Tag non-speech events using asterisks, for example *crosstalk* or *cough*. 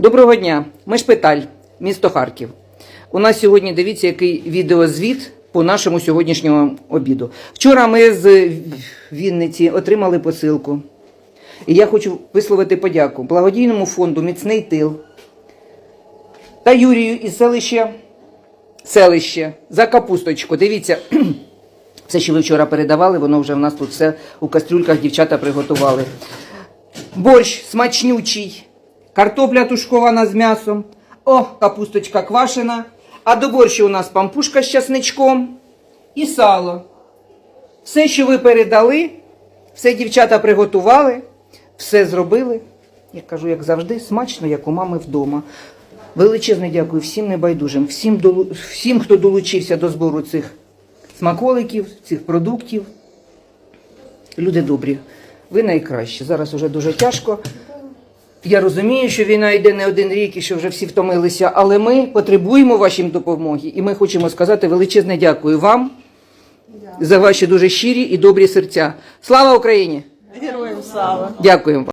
Доброго дня, ми шпиталь, місто Харків. У нас сьогодні дивіться, який відеозвіт по нашому сьогоднішньому обіду. Вчора ми з Вінниці отримали посилку. І я хочу висловити подяку благодійному фонду Міцний тил та Юрію із селища селище за капусточку. Дивіться, *clears throat* все, що ви вчора передавали, воно вже в нас тут все у кастрюльках дівчата приготували. Борщ смачнючий, картопля тушкована з м'ясом, о, капусточка квашена, а до борщу у нас пампушка з часничком і сало. Все, що ви передали, все дівчата приготували, все зробили. Я кажу, як завжди, смачно, як у мами вдома. Величезне дякую всім небайдужим, всім, долу- всім, хто долучився до збору цих смаколиків, цих продуктів. Люди добрі, ви найкращі. Зараз уже дуже тяжко. Я розумію, що війна йде не один рік і що вже всі втомилися, але ми потребуємо вашої допомоги, і ми хочемо сказати величезне дякую вам за ваші дуже щирі і добрі серця. Слава Україні! Героям слава! Дякуємо вам.